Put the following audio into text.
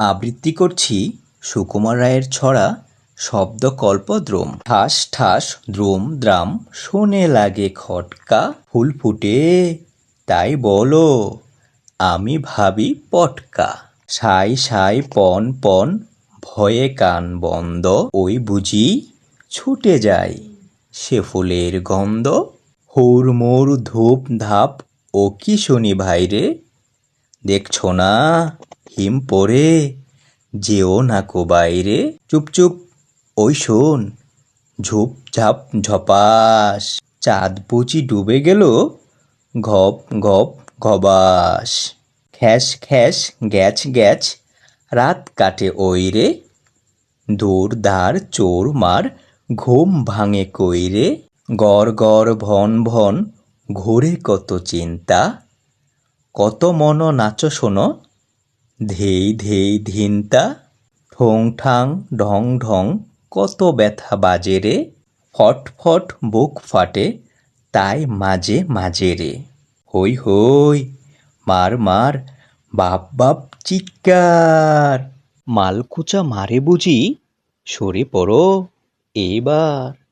আবৃত্তি করছি সুকুমার রায়ের ছড়া শব্দকল্প দ্রোম ঠাস ঠাস, দ্রোম, দ্রাম, শোনে লাগে খটকা, ফুল ফুটে, তাই বলো, আমি ভাবি পটকা। সাই সাই, পন পন, ভয়ে কান বন্ধ, ওই বুঝি ছুটে যায় সে ফুলের গন্ধ। হুড়মুড় ধূপ, ধাপ, ও কি শুনি ভাইরে, দেখছ না? হিম পড়ে। যেও না কো বাইরে। চুপ চুপ। ওই শোন, ঝুপ, ঝাপ, ঝপাস। চাঁদ বুঝি ডুবে গেল। ঘপ ঘপ, ঘবাস। খ্যাস খ্যাস গ্যাচ গ্যাচ রাত কাটে ওই রে। দূর দার চোর মার, ঘুম ভাঙে কইরে গড় গড়, ভন ভন, ঘোরে কত চিন্তা। কত মন নাচ শোনো ধেই ধেই ধিনতা, ঠোং ঠাং ঢং ঢং, কত ব্যথা বাজে রে। ফট ফট বুক ফাটে, তাই মাঝে মাঝে রে। হই হই, মার মার, বাপ বাপ চিৎকার। মালকুচা মারে বুঝি, সরে পড়ো এইবার